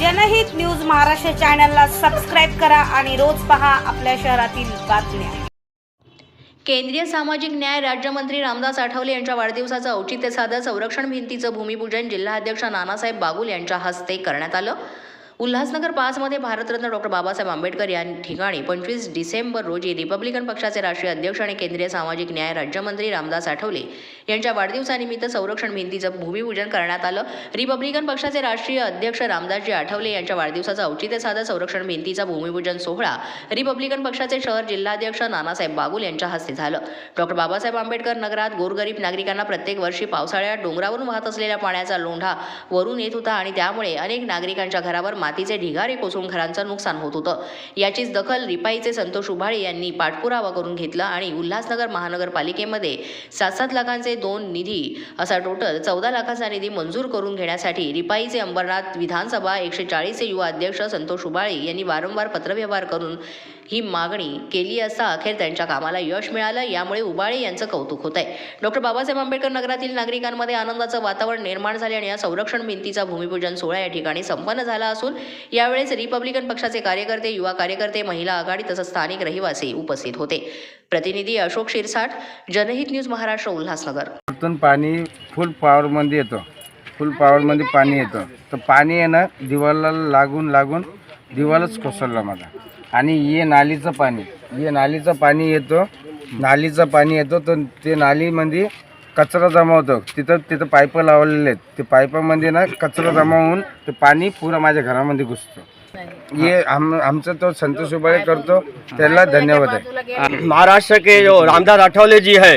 जनहित न्यूज महाराष्ट्र चॅनलला सबस्क्राईब करा आणि रोज पहा आपल्या शहरातील बातम्या. केंद्रीय सामाजिक न्याय राज्यमंत्री रामदास आठवले यांच्या वाढदिवसाचं औचित्य साधत संरक्षण भिंतीचं भूमिपूजन जिल्हाध्यक्ष नानासाहेब बागुल यांच्या हस्ते करण्यात आलं. उल्हासनगर पाचमध्ये भारतरत्न डॉक्टर बाबासाहेब आंबेडकर या ठिकाणी पंचवीस डिसेंबर रोजी रिपब्लिकन पक्षाचे राष्ट्रीय अध्यक्ष आणि केंद्रीय सामाजिक न्याय राज्यमंत्री रामदास आठवले यांच्या वाढदिवसानिमित्त संरक्षण भिंतीचं भूमिपूजन करण्यात आलं. रिपब्लिकन पक्षाचे राष्ट्रीय अध्यक्ष रामदासजी आठवले यांच्या वाढदिवसाचं औचित्य साधत संरक्षण भिंतीचा भूमिपूजन सोहळा रिपब्लिकन पक्षाचे शहर जिल्हाध्यक्ष नानासाहेब बागुल यांच्या हस्ते झालं. डॉक्टर बाबासाहेब आंबेडकर नगरात गोरगरीब नागरिकांना प्रत्येक वर्षी पावसाळ्यात डोंगरावरून वाहत असलेल्या पाण्याचा लोंढा वरून येत होता आणि त्यामुळे अनेक नागरिकांच्या घरावर मातीचे ढिगारे कोसळून घरांचं नुकसान होत होतं. याचीच दखल रिपाईचे संतोष उभाळे यांनी पाठपुरावा करून घेतला आणि उल्हासनगर महानगरपालिकेमध्ये सात सात लाखांचे दोन निधी असा टोटल चौदा लाखाचा निधी मंजूर करून घेण्यासाठी रिपाईचे अंबरनाथ विधानसभा एकशे चाळीसचे युवा अध्यक्ष संतोष उबाळे यांनी वारंवार पत्रव्यवहार करून ही मागणी केली असता अखेर त्यांच्या कामाला यश मिळालं. यामुळे उबाळे यांचं कौतुक होत आहे डॉक्टर बाबासाहेब आंबेडकर नगरातील नागरिकांमध्ये आनंदाचं वातावरण निर्माण झाले आणि या संरक्षण भिंतीचा भूमिपूजन सोहळा या ठिकाणी संपन्न झाला असून यावेळेस रिपब्लिकन पक्षाचे कार्यकर्ते युवा कार्यकर्ते महिला आघाडी तसंच स्थानिक रहिवासी उपस्थित होते. प्रतिनिधी अशोक शिरसाट जनहित न्यूज महाराष्ट्र उल्हासनगर. पाणी फुल पॉवरमध्ये येतं. फुल पॉवरमध्ये पाणी येतं. तर पाणी येणं दिवाला लागून लागून दिवालच कोसळलं माझा. आणि ये नालीचं पाणी. ये नालीचं पाणी येतं. नालीचं पाणी येतं तर ते नालीमध्ये कचरा जमा होतो. तिथं तिथं पाईप लावलेले आहेत. ते पाईपामध्ये ना कचरा जमा होऊन ते पाणी पुरं माझ्या घरामध्ये घुसतं. ये आम आमचा तो संतोष उबाळे करतो. त्याला धन्यवाद आहे. महाराष्ट्र के जो रामदास आठवले जी है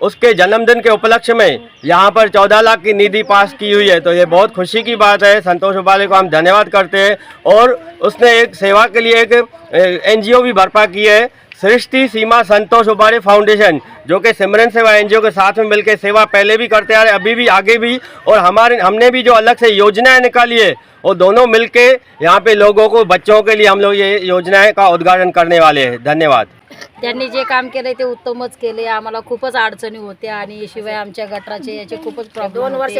उसके जन्मदिन के उपलक्ष्य में यहाँ पर चौदह लाख की निधि पास की हुई है। तो ये बहुत खुशी की बात है। संतोष उबाले को हम धन्यवाद करते हैं और उसने एक सेवा के लिए एक एनजीओ भी भरपा की है। सृष्टि सीमा संतोष उबारे फाउंडेशन, जो कि सिमरन सेवा एनजीओ के साथ में मिलकर सेवा पहले भी करते आ रहे, अभी भी, आगे भी और हमारे, हमने भी जो अलग से योजनाएँ निकाली है, वो दोनों मिलके यहाँ पे लोगों को, बच्चों के लिए हम लोग ये योजनाएँ का उद्घाटन करने वाले हैं। धन्यवाद। त्यांनी जे काम केलंय ते उत्तमच केले आम्हाला खूपच अडचणी होत्या आणि शिवाय आमच्या गटराचे याचे खूपच दोन वर्ष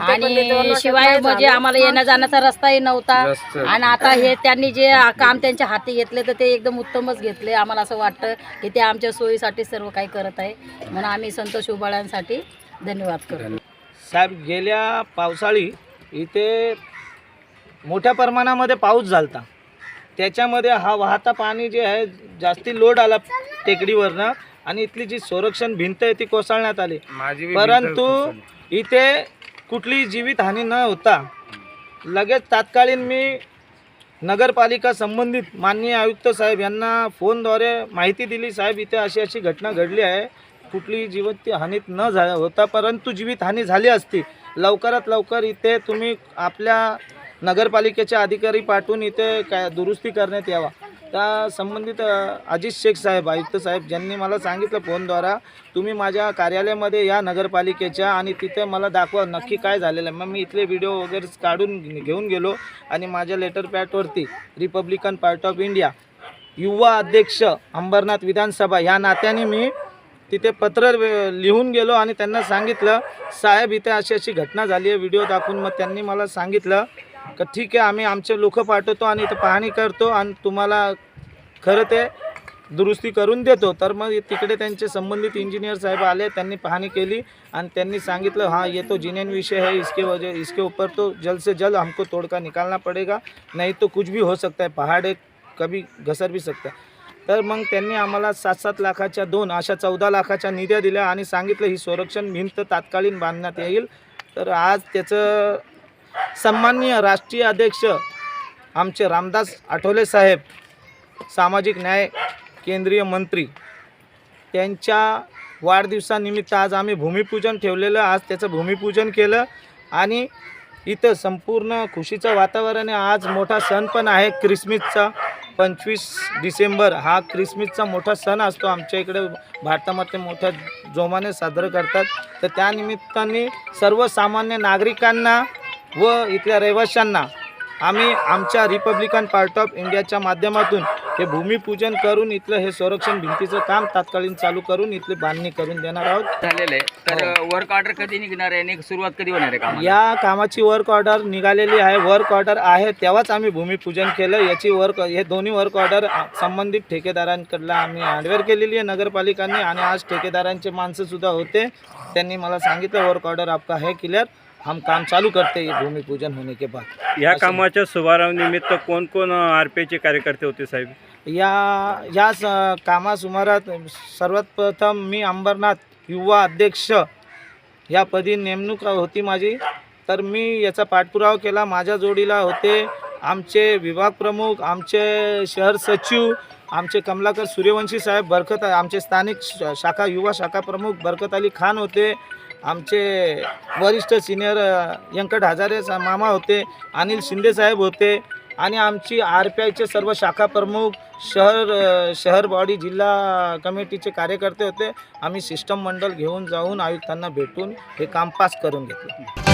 आणि शिवाय म्हणजे आम्हाला येण्या जाण्याचा रस्ताही नव्हता. आणि आता हे त्यांनी जे काम त्यांच्या हाती घेतले तर ते एकदम उत्तमच घेतले. आम्हाला असं वाटतं की ते आमच्या सोयीसाठी सर्व काही करत आहे. म्हणून आम्ही संतोष उबाळ्यांसाठी धन्यवाद करतो. साहेब गेल्या पावसाळी इथे मोठ्या प्रमाणामध्ये पाऊस झालता. त्याच्यामध्ये हा वाहता पाणी जे आहे जास्ती लोड आला टेकडीवरनं आणि इथली जी संरक्षण भिंत आहे ती कोसळण्यात आली. परंतु. इथे कुठलीही जीवितहानी न होता लगेच तात्कालीन मी नगरपालिका संबंधित माननीय आयुक्त साहेब यांना फोनद्वारे माहिती दिली. साहेब इथे अशी अशी घटना घडली आहे. कुठलीही जीवित हानीत न झा होता परंतु जीवितहानी झाली असती. लवकरात लवकर इथे तुम्ही आपल्या नगरपालिकेचे अधिकारी पाठवून इथे काय दुरुस्ती करण्यात यावा. त्या संबंधित अजित शेख साहेब आयुक्त साहेब ज्यांनी मला सांगितलं फोनद्वारा तुम्ही माझ्या कार्यालयामध्ये या नगरपालिकेच्या आणि तिथे मला दाखवा नक्की काय झालेलं आहे. मग मी इथले व्हिडिओ वगैरे काढून घेऊन गेलो आणि माझ्या लेटर पॅटवरती रिपब्लिकन पार्ट ऑफ इंडिया युवा अध्यक्ष अंबरनाथ विधानसभा या नात्याने मी तिथे पत्र लिहून गेलो आणि त्यांना सांगितलं साहेब इथे अशी अशी घटना झाली आहे व्हिडिओ दाखवून. मग त्यांनी मला सांगितलं का ठीक आहे आम्ही आमचे लोक पाठवतो आणि इथं पाहणी करतो आणि तुम्हाला खरं ते दुरुस्ती करून देतो. तर मग तिकडे त्यांचे संबंधित इंजिनियर साहेब आले त्यांनी पाहणी केली आणि त्यांनी सांगितलं हा ये तो जिनेन विषय है इसके वजह इसके ऊपर तो जल्द से जल्द हमको तोड़का निकालना पड़ेगा नाही तो कुछ भी हो सकता है पहाड़ एक कभी घसर भी सकता है. तर मग त्यांनी आम्हाला सात सात लाखाच्या दोन अशा चौदा लाखाच्या निध्या दिल्या आणि सांगितलं ही संरक्षण भिंत तात्कालीन बांधण्यात येईल. तर आज त्याचं सन्माननीय राष्ट्रीय अध्यक्ष आमचे रामदास आठवले साहेब सामाजिक न्याय केंद्रीय मंत्री त्यांच्या वाढदिवसानिमित्त आज आम्ही भूमिपूजन ठेवलेलं आज त्याचं भूमिपूजन केलं आणि इथं संपूर्ण खुशीचं वातावरण आहे. आज मोठा सण पण आहे क्रिसमिसचा. पंचवीस डिसेंबर हा क्रिसमिसचा मोठा सण असतो. आमच्या इकडे भारतामध्ये मोठ्या जोमाने साजरं करतात. तर त्यानिमित्ताने सर्वसामान्य नागरिकांना व इथल्या रहिवाशांना आम्ही आमच्या रिपब्लिकन पार्ट ऑफ इंडियाच्या माध्यमातून हे भूमिपूजन करून इथलं हे संरक्षण भिंतीचं काम तात्कालीन चालू करून इथली बांधणी करून देणार आहोत. झालेलं आहे. तर वर्क ऑर्डर कधी निघणार आहे आणि सुरुवात कधी होणार आहे कामाला? या कामाची वर्क ऑर्डर निघालेली आहे. वर्क ऑर्डर आहे तेव्हाच आम्ही भूमिपूजन केलं. याची वर्क हे दोन्ही वर्क ऑर्डर संबंधित ठेकेदारांकडला आम्ही हँडवेअर केलेली आहे नगरपालिकांनी. आणि आज ठेकेदारांचे माणसं सुद्धा होते. त्यांनी मला सांगितलं वर्क ऑर्डर आपका है क्लियर हम काम चालू करते ये भूमिपूजन होने के बाद। या कामाच्या शुभारंभ निमित्त कोण कोण आर पी आयचे कार्यकर्ते होते साहेब? या या स कामासुमारात सर्वात प्रथम मी अंबरनाथ युवा अध्यक्ष या पदी नेमणूक होती माझी. तर मी याचा पाठपुरावा केला. माझ्या जोडीला होते आमचे विभाग प्रमुख आमचे शहर सचिव आमचे कमलाकर सूर्यवंशी साहेब बरकत आमचे स्थानिक श- शाखा युवा शाखा प्रमुख बरकत अली खान होते. आमचे वरिष्ठ सिनियर व्यंकट हजारे मामा होते अनिल शिंदे साहेब होते आणि आमची आर पी आयचे सर्व शाखा प्रमुख शहर शहर बॉडी जिल्हा कमिटीचे कार्यकर्ते होते. आम्ही सिस्टम मंडळ घेऊन जाऊन आयुक्तांना भेटून हे काम पास करून घेतलं.